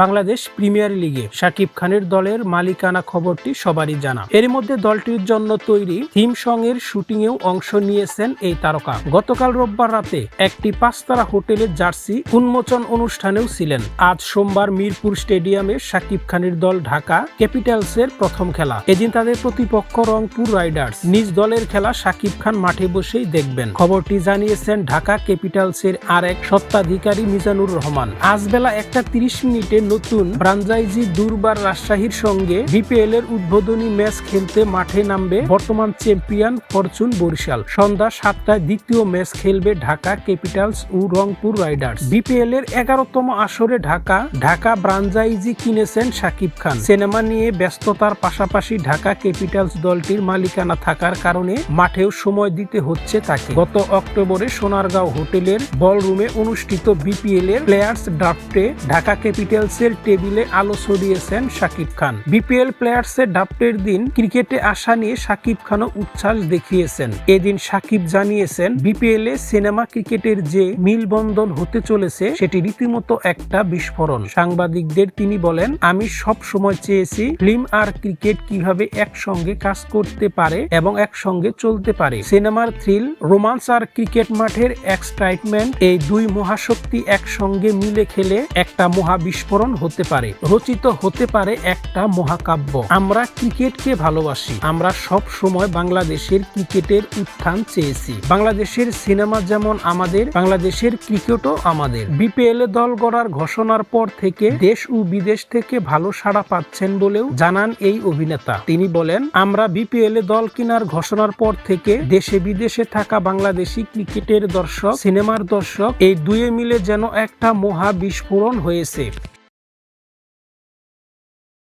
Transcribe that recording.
Bangladesh premier লিগে শাকিব খানের দলের মালিকানা খবরটি সবারই জানা। এর মধ্যে দলটির জন্য তৈরি থিম সং এর শুটিং এও অংশ নিয়েছেন এই তারকা। গতকাল রোববার রাতে একটি পাঁচতারা হোটেলের জার্সি উন্মোচন অনুষ্ঠানেও ছিলেন। আজ সোমবার মিরপুর স্টেডিয়ামে শাকিব খানের দল ঢাকা ক্যাপিটালসের প্রথম খেলা। এদিন তাদের প্রতিপক্ষ রংপুর রাইডার্স। নিজ দলের খেলা শাকিব খান মাঠে বসেই দেখবেন। খবরটি জানিয়েছেন ঢাকা ক্যাপিটালসের আর এক সত্ত্বাধিকারী মিজানুর রহমান। আজ বেলা একটা তিরিশ মিনিটে নতুন ব্রাঞ্জাইজি দুর্বার রাজশাহীর সঙ্গে বিপিএল এর উদ্বোধনী ম্যাচ খেলতে মাঠে নামবে বর্তমান চ্যাম্পিয়ন ফরচুন বরিশাল। সন্ধ্যা সাতটায় দ্বিতীয় ম্যাচ খেলবে ঢাকা ক্যাপিটালস ও রংপুর রাইডার্স। বিপিএল এর এগারোতম আসরে ঢাকা ঢাকা ব্রাঞ্জাইজি কিনেছেন শাকিব খান। সিনেমা নিয়ে ব্যস্ততার পাশাপাশি ঢাকা ক্যাপিটালস দলটির মালিকানা থাকার কারণে মাঠেও সময় দিতে হচ্ছে তাকে। গত অক্টোবরে সোনারগাঁও হোটেলের বলরুমে অনুষ্ঠিত বিপিএল এর প্লেয়ার্স ড্রাফটে ঢাকা ক্যাপিটালস এর টেবিলে আলো ছড়িয়েছেন শাকিব খান। বিপিএল প্লেয়ার্স এর ড্রাফটের দিন ক্রিকেটে আসা নিয়ে শাকিব খানও উচ্ছ্বাস দেখিয়েছেন। এদিন শাকিব জানিয়েছেন, বিপিএল এ সিনেমা ক্রিকেটের যে মিলবন্ধন হতে চলেছে, সেটি রীতিমতো একটা বিস্ফোরণ। সাংবাদিকদের তিনি বলেন, আমি সব সময় চেয়েছি ফিল্ম আর ক্রিকেট কীভাবে একসঙ্গে কাজ করতে পারে এবং একসঙ্গে চলতে পারে। সিনেমার থ্রিল, রোমান্স আর ক্রিকেট মাঠের এক্সাইটমেন্ট এই দুই মহাশক্তি একসঙ্গে মিলে খেলে একটা মহা বিস্ফোরণ হতে পারে, রচিত হতে পারে একটা মহাকাব্য। আমরা ক্রিকেটকে ভালোবাসি। আমরা সব সময় বাংলাদেশের ক্রিকেটের উত্থান চেয়েছি। বাংলাদেশের সিনেমা যেমন আমাদের, বাংলাদেশের ক্রিকেটও আমাদের। বিপিএল দল গড়ার ঘোষণার পর থেকে দেশ ও বিদেশ থেকে ভালো সাড়া পাচ্ছেন বলেও জানান এই অভিনেতা। তিনি বলেন, আমরা বিপিএল দল কেনার ঘোষণার পর থেকে দেশে বিদেশে থাকা বাংলাদেশি ক্রিকেটের দর্শক, সিনেমার দর্শক, এই দুয়ে মিলে যেন একটা মহা বিস্ফোরণ হয়েছে।